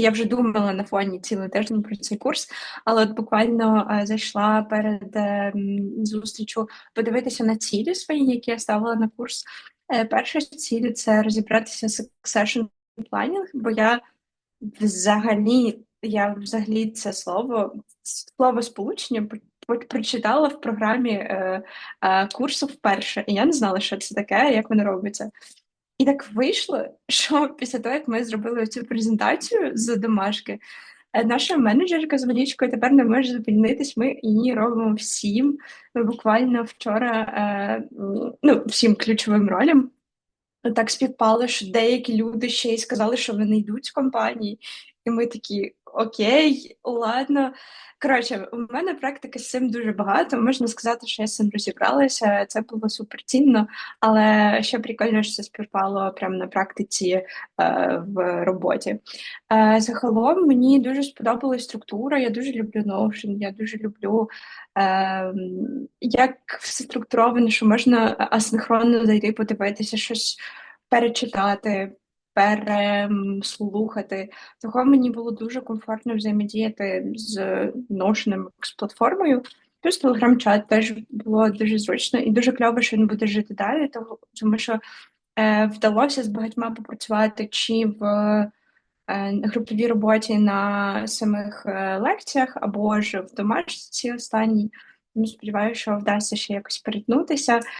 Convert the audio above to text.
Я вже думала на фоні цілий тиждень про цей курс, але от буквально е, зайшла перед е, зустрічю подивитися на цілі свої, які я ставила на курс. Е, перша ціль це розібратися з succession planning, бо я взагалі я взагалі це слово слово сполучення прочитала в програмі е, е, курсу вперше, і я не знала, що це таке, як воно робиться. І так вийшло, що після того, як ми зробили цю презентацію з домашки, е, наша менеджерка з водічкою тепер не може зупинитись. Ми її робимо всім. Ми буквально вчора е, ну, всім ключовим ролям. Так співпало, що деякі люди ще й сказали, що вони йдуть з компанії, і ми такі окей, ладно. Коротше, у мене практики з цим дуже багато. Можна сказати, що я з цим розібралася. Це було суперцінно, але ще прикольно, що це співпало прямо на практиці е, в роботі. Е, Загалом мені дуже сподобалась структура. Я дуже люблю Notion, я дуже люблю, е, як все структуровано, що можна асинхронно зайти, подивитися щось перечитати переслухати. Того мені було дуже комфортно взаємодіяти з Notion з платформою. Плюс телеграм-чат теж було дуже зручно і дуже кльово, що він буде жити далі, тому що е, вдалося з багатьма попрацювати чи в е, груповій роботі на самих е, лекціях, або ж в домашці останній. Сподіваюся, що вдасться ще якось перетнутися.